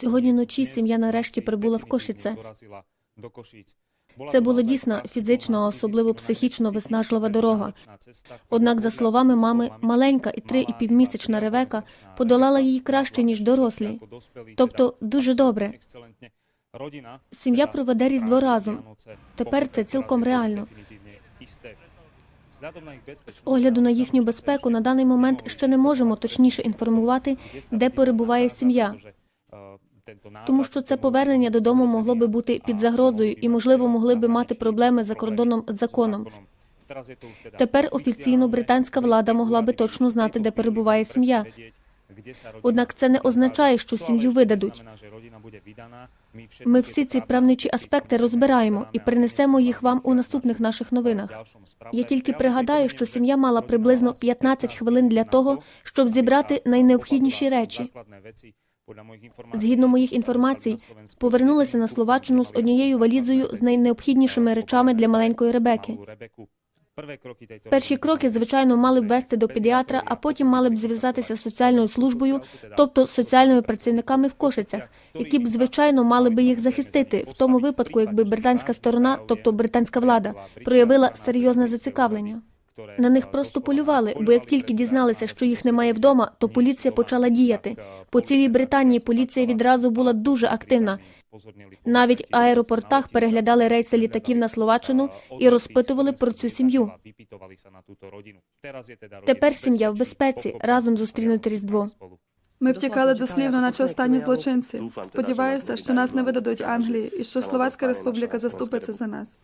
Сьогодні вночі сім'я нарешті прибула в Кошице. Це була дійсно фізично, а особливо психічно виснажлива дорога. Однак, за словами мами, маленька і три і півмісячна Ревека подолала її краще ніж дорослі. Тобто дуже добре. Сім'я проведе різдво разом. Тепер це цілком реально. З огляду на їхню безпеку на даний момент ще не можемо точніше інформувати, де перебуває сім'я. Тому що це повернення додому могло би бути під загрозою і, можливо, могли би мати проблеми за кордоном з законом. Тепер офіційно британська влада могла би точно знати, де перебуває сім'я. Однак це не означає, що сім'ю видадуть. Ми всі ці правничі аспекти розбираємо і принесемо їх вам у наступних наших новинах. Я тільки пригадаю, що сім'я мала приблизно 15 хвилин для того, щоб зібрати найнеобхідніші речі. Згідно моїх інформацій, повернулися на Словаччину з однією валізою з найнеобхіднішими речами для маленької Ребеки. Перші кроки, звичайно, мали б вести до педіатра, а потім мали б зв'язатися з соціальною службою, тобто соціальними працівниками в Кошицях, які б звичайно мали би їх захистити в тому випадку, якби британська сторона, тобто британська влада, проявила серйозне зацікавлення. На них просто полювали, бо як тільки дізналися, що їх немає вдома, то поліція почала діяти. По цілій Британії поліція відразу була дуже активна. Навіть в аеропортах переглядали рейси літаків на Словаччину і розпитували про цю сім'ю. Тепер сім'я в безпеці разом зустрінути Різдво. Ми втікали дослівно, наче останні злочинці. Сподіваюся, що нас не видадуть Англії і що Словацька Республіка заступиться за нас.